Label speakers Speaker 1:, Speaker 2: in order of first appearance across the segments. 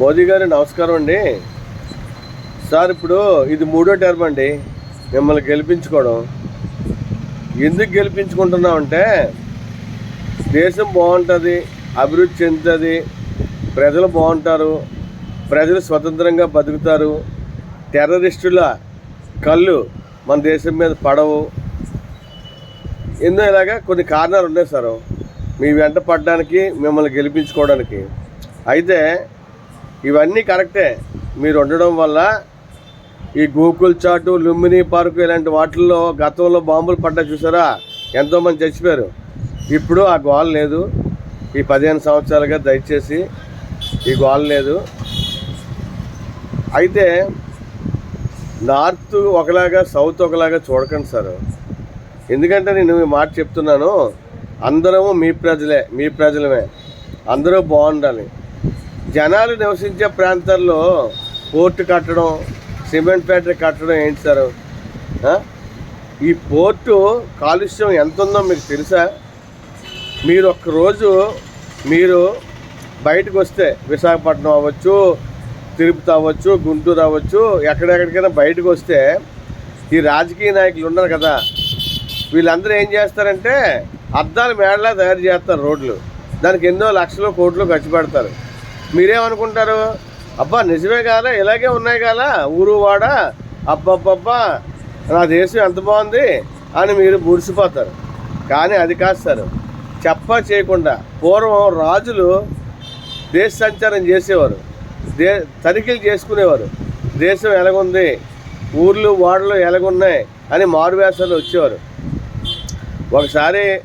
Speaker 1: మోదీ గారు నమస్కారం అండి. సార్ ఇప్పుడు ఇది మూడో టర్మ్ అండి. మిమ్మల్ని గెలిపించుకోవడం. ఎందుకు గెలిపించుకుంటున్నామంటే దేశం బాగుంటుంది అభివృద్ధి చెందుతుంది ప్రజలు బాగుంటారు ప్రజలు స్వతంత్రంగా బతుకుతారు టెర్రరిస్టుల కళ్ళు మన దేశం మీద పడవు. ఎన్నో ఇలాగా? కొన్ని కారణాలు ఉన్నాయి సార్. మీ వెంట పడడానికి మిమ్మల్ని గెలిపించుకోవడానికి. అయితే ఇవన్నీ కరెక్టే. మీరు ఉండడం వల్ల ఈ గోకుల్ చాటు లుంబిని పార్కు ఇలాంటి వాటిల్లో గతంలో బాంబులు పడ్డా చూసారా? ఎంతోమంది చచ్చిపోయారు. ఇప్పుడు ఆ గోల లేదు. ఈ పదిహేను సంవత్సరాలుగా దయచేసి ఈ గోల లేదు. అయితే నార్త్ ఒకలాగా సౌత్ ఒకలాగా చూడకండి సార్. ఎందుకంటే నేను ఈ మాట చెప్తున్నాను. అందరము మీ ప్రజలే మీ ప్రజలమే. అందరూ బాగుండాలి. జనాలు నివసించే ప్రాంతాల్లో పోర్టు కట్టడం సిమెంట్ ఫ్యాక్టరీ కట్టడం ఏంటి సార్? ఈ పోర్టు కాలుష్యం ఎంత ఉందో మీకు తెలుసా? మీరు ఒక్కరోజు మీరు బయటకు వస్తే విశాఖపట్నం అవ్వచ్చు తిరుపతి అవ్వచ్చు గుంటూరు అవ్వచ్చు ఎక్కడెక్కడికైనా బయటకు వస్తే ఈ రాజకీయ నాయకులు ఉన్నారు కదా. వీళ్ళందరూ ఏం చేస్తారంటే అద్దాలు మేడలా తయారు చేస్తారు రోడ్లు. దానికి ఎన్నో లక్షలు కోట్లు ఖర్చు పెడతారు. మీరేమనుకుంటారు? అబ్బా నిజమే కాదా? ఇలాగే ఉన్నాయి కదా? ఊరు వాడ? అబ్బబ్బబ్బా నా దేశం ఎంత బాగుంది? అని మీరు మురిసిపోతారు. కానీ అది కాదు సార్. చెప్ప చేయకుండా పూర్వం రాజులు దేశ సంచారం చేసేవారు. దే తనిఖీలు చేసుకునేవారు. దేశం ఎలాగుంది? ఊర్లు వాడలు ఎలాగున్నాయి? అని మారువేషాలు వచ్చేవారు. ఒకసారి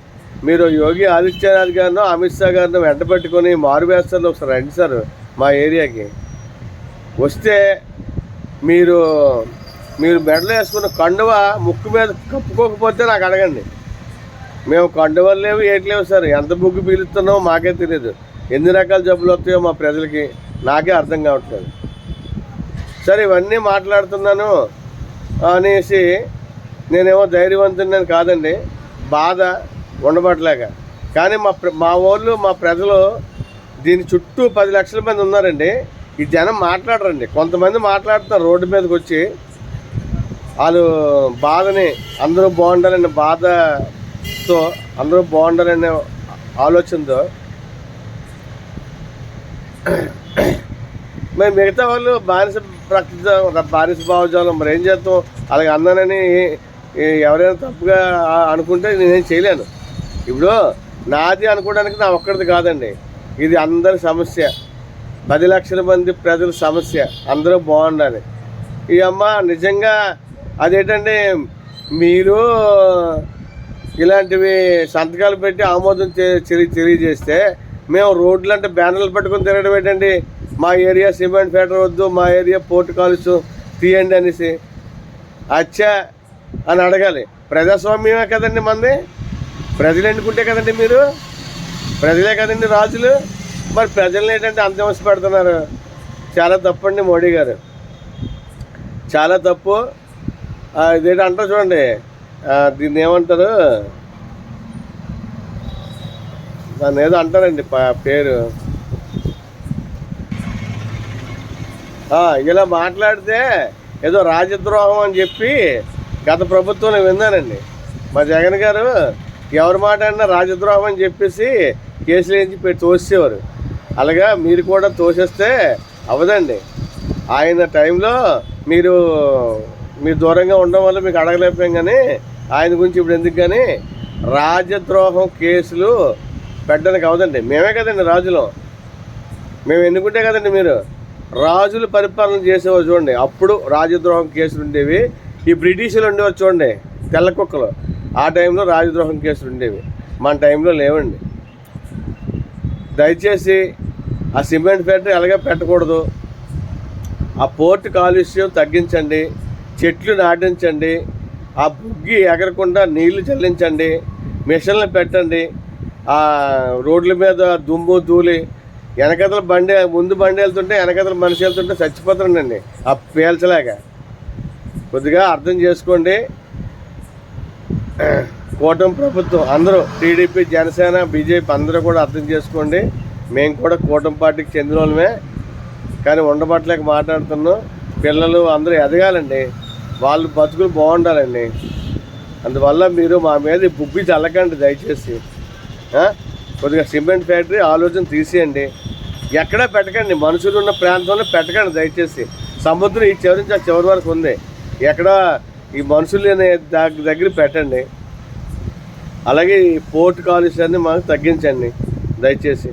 Speaker 1: మీరు యోగి ఆదిత్యనాథ్ గారిను అమిత్ షా గారిని వెంట పెట్టుకొని మారువేస్తాల్లో ఒకసారి రండి సార్ మా ఏరియాకి. వస్తే మీరు మీరు మెడలు వేసుకున్న కండువ ముక్కు మీద కప్పుకోకపోతే నాకు అడగండి. మేము కండువలు లేవు ఏట్లేవు సార్. ఎంత బుగ్గు పీలుస్తున్నామో మాకే తెలియదు. ఎన్ని రకాల జబ్బులు వస్తాయో మా ప్రజలకి నాకే అర్థం కావట్లేదు. సరే ఇవన్నీ మాట్లాడుతున్నాను అనేసి నేనేమో ధైర్యవంతుని కాదండి. బాధ ఉండబట్టలేక. కానీ మా ప్ర- మా ఊళ్ళో మా ప్రజలు దీని చుట్టూ పది లక్షల మంది ఉన్నారండి. ఈ జనం మాట్లాడరండి. కొంతమంది మాట్లాడుతున్నారు రోడ్డు మీదకి వచ్చి. వాళ్ళు బాధని అందరూ బాగుండాలనే బాధతో అందరూ బాగుండాలనే ఆలోచనతో. మరి మిగతా వాళ్ళు బానిస ప్రకృతి బానిస భావజాలం మరి ఏం చేస్తాం? అలాగే అన్నానని ఎవరైనా తప్పుగా అనుకుంటే నేనేం చేయలేను. ఇప్పుడు నాది అనుకోవడానికి నా ఒక్కడిది కాదండి. ఇది అందరి సమస్య. పది లక్షల మంది ప్రజల సమస్య. అందరూ బాగుండాలి. ఈ అమ్మ నిజంగా అదేంటంటే మీరు ఇలాంటివి సంతకాలు పెట్టి ఆమోదం తెలియజేస్తే మేము రోడ్లు అంటే బ్యానర్లు పెట్టుకొని తిరగడం ఏంటండి? మా ఏరియా సిమెంట్ ఫ్యాక్టరీ వద్దు మా ఏరియా పోర్టు కాలుసు తీయండి అనేసి. అచ్చా అని అడగాలి. ప్రజాస్వామ్యమే కదండి మంది? ప్రజలు ఎన్నుకుంటే కదండి మీరు? ప్రజలే కదండి రాజులు? మరి ప్రజల్ని ఏంటంటే అంత పెడుతున్నారు. చాలా తప్పండి మోడీ గారు. చాలా తప్పు. ఇదేంటి అంటారు చూడండి. దీన్ని ఏమంటారు? దాన్ని ఏదో అంటారండి పేరు. ఇలా మాట్లాడితే ఏదో రాజద్రోహం అని చెప్పి గత ప్రభుత్వంలో విన్నానండి. మా జగన్ గారు ఎవరి మాట అన్నా రాజద్రోహం అని చెప్పేసి కేసులు వేయించి పెట్టి తోసేవారు అలాగా మీరు కూడా తోసేస్తే అవదండి ఆయన టైంలో మీరు మీరు దూరంగా ఉండడం వల్ల మీకు అడగలేకపోయాం కానీ ఆయన గురించి ఇప్పుడు ఎందుకు కానీ రాజద్రోహం కేసులు పెట్టడానికి అవదండి మేమే కదండి రాజులం. మేము ఎన్నుకుంటే కదండి మీరు. రాజులు పరిపాలన చేసేవారు చూడండి. అప్పుడు రాజద్రోహం కేసులు ఉండేవి. ఈ బ్రిటిషులు ఉండేవారు చూడండి. తెల్ల కుక్కలు. ఆ టైంలో రాజద్రోహం కేసులు ఉండేవి. మన టైంలో లేవండి. దయచేసి ఆ సిమెంట్ ఫ్యాక్టరీ అలాగే పెట్టకూడదు. ఆ పోర్టు కాలుష్యం తగ్గించండి. చెట్లు నాటించండి. ఆ బుగ్గి ఎగరకుండా నీళ్ళు చెల్లించండి. మిషన్లు పెట్టండి. ఆ రోడ్ల మీద దుమ్ము ధూళి వెనకతల బండి ముందు బండి వెళ్తుంటే వెనకతల మనిషి వెళ్తుంటే చచ్చిపోతుండండి. ఆ పేల్చలేక. కొద్దిగా అర్థం చేసుకోండి. కూటమి ప్రభుత్వం అందరూ టీడీపీ జనసేన బీజేపీ అందరూ కూడా అర్థం చేసుకోండి. మేము కూడా కూటమి పార్టీకి చెందిన వాళ్ళమే. కానీ ఉండబట్టలేక మాట్లాడుతున్నాం. పిల్లలు అందరూ ఎదగాలండి. వాళ్ళు బతుకులు బాగుండాలండి. అందువల్ల మీరు మా మీద బుబ్బి చల్లకండి దయచేసి. కొద్దిగా సిమెంట్ ఫ్యాక్టరీ ఆలోచన తీసేయండి. ఎక్కడా పెట్టకండి. మనుషులు ఉన్న ప్రాంతంలో పెట్టకండి దయచేసి. సముద్రం ఈ చివరి నుంచి ఆ చివరి వరకు ఉంది. ఎక్కడ ఈ మనుషులు దాని దగ్గర పెట్టండి. అలాగే ఈ పోర్ట్ కాలుష్యాన్ని మాకు తగ్గించండి. దయచేసి.